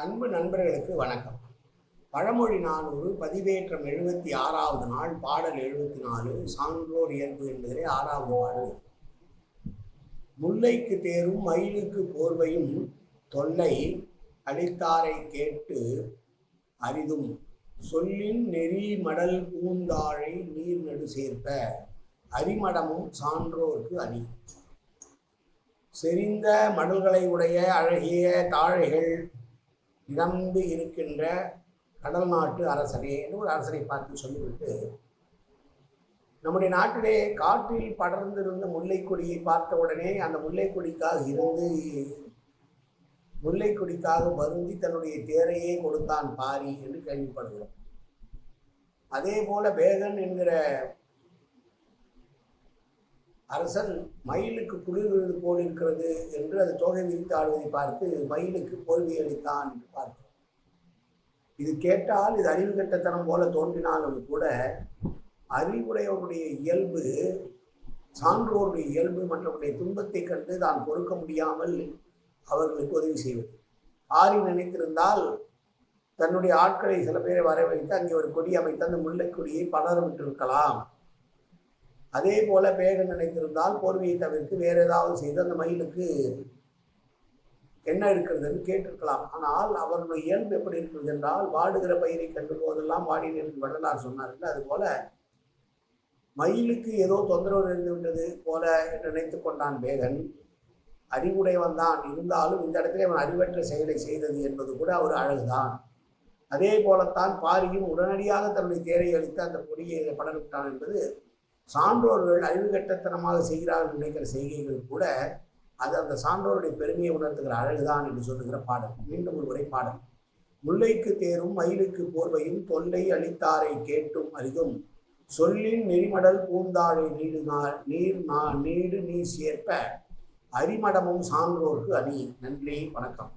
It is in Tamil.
அன்பு நண்பர்களுக்கு வணக்கம். பழமொழி நானூறு பதிவேற்றம் எழுபத்தி ஆறாவது நாள் பாடல் எழுபத்தி நாலு சான்றோர் இயல்பு என்பதிலே ஆறாவது பாடல். முல்லைக்கு தேரும் மயிலுக்கு போர்வையும் தொல்லை அளித்தாரை கேட்டு அரிதும். சொல்லின் நெறி மடல் பூந்தாழை நீர் நடு சேர்ப்ப அரிமடமும் சான்றோர்க்கு அணி. செறிந்த மடல்களை உடைய அழகிய தாழைகள் இழந்து இருக்கின்ற கடல் நாட்டு அரசனே என்று ஒரு அரசனை பார்த்து சொல்லிவிட்டு நம்முடைய நாட்டிலே காற்றில் படர்ந்திருந்த முல்லைக்கொடியை பார்த்த உடனே அந்த முல்லைக்கொடிக்காக இருந்து முல்லைக்கொடிக்காக வருந்தி தன்னுடைய தேரையே கொடுத்தான் பாரி என்று கேள்விப்படுகிறோம். அதே போல பேகன் என்கிற அரசன் மயிலுக்கு குளிர் போல் இருக்கிறது என்று அது தோகை விரித்து ஆடுவதை பார்த்து மயிலுக்கு போர்வை அளித்தான் என்று பார்த்தோம் இது கேட்டால் இது அறிவு கட்டத்தனம் போல தோன்றினாலும் கூட அறிவுடையவருடைய இயல்பு சான்றோருடைய இயல்பு மற்றவருடைய துன்பத்தை கண்டு தான் பொறுக்க முடியாமல் அவர்களுக்கு உதவி செய்வது. ஆறி நினைத்திருந்தால் தன்னுடைய ஆட்களை சில பேரை வர வைத்து அங்கே ஒரு கொடி அமைத்து அந்த முல்லைக் கொடியை பலர விட்டிருக்கலாம். அதே போல பேகன் நினைத்திருந்தால் போர்வையை தவிர்த்து வேற ஏதாவது செய்து அந்த மயிலுக்கு என்ன இருக்கிறதுன்னு கேட்டிருக்கலாம். ஆனால் அவருடைய இயல்பு எப்படி இருக்கிறது என்றால் வாடுகிற பயிரை கண்டு போதெல்லாம் வாடினேன் என்று வள்ளலார் சொன்னார்கள் அதுபோல மயிலுக்கு ஏதோ தொந்தரவு இருந்து விட்டது போல நினைத்து கொண்டான் பேகன் அறிவுடையவன் தான். இருந்தாலும் இந்த இடத்துல அவன் அறிவற்ற செயலை செய்தது என்பது கூட ஒரு அழகுதான். அதே போலத்தான் பாரியும் உடனடியாக தன்னுடைய தேரை அளித்து அந்த கொடியை படர்விட்டான் என்பது சான்றோர்கள் அறிவுகட்டத்தனமாக செய்கிறார்கள் நினைக்கிற செய்கைகள் கூட அது அந்த சான்றோருடைய பெருமையை உணர்த்துகிற அழகுதான் என்று சொல்லுகிற பாடல். மீண்டும் ஒரு உரை பாடல். முல்லைக்கு தேரும் மயிலுக்கு போர்வையும் தொல்லை அளித்தாரை கேட்டும் அறிதும் சொல்லின் நெறிமடல் பூந்தாழை நீடு நீர் நா நீடு நீ சேர்ப்ப அரிமடமும் சான்றோர்க்கு அணி. நன்றி வணக்கம்.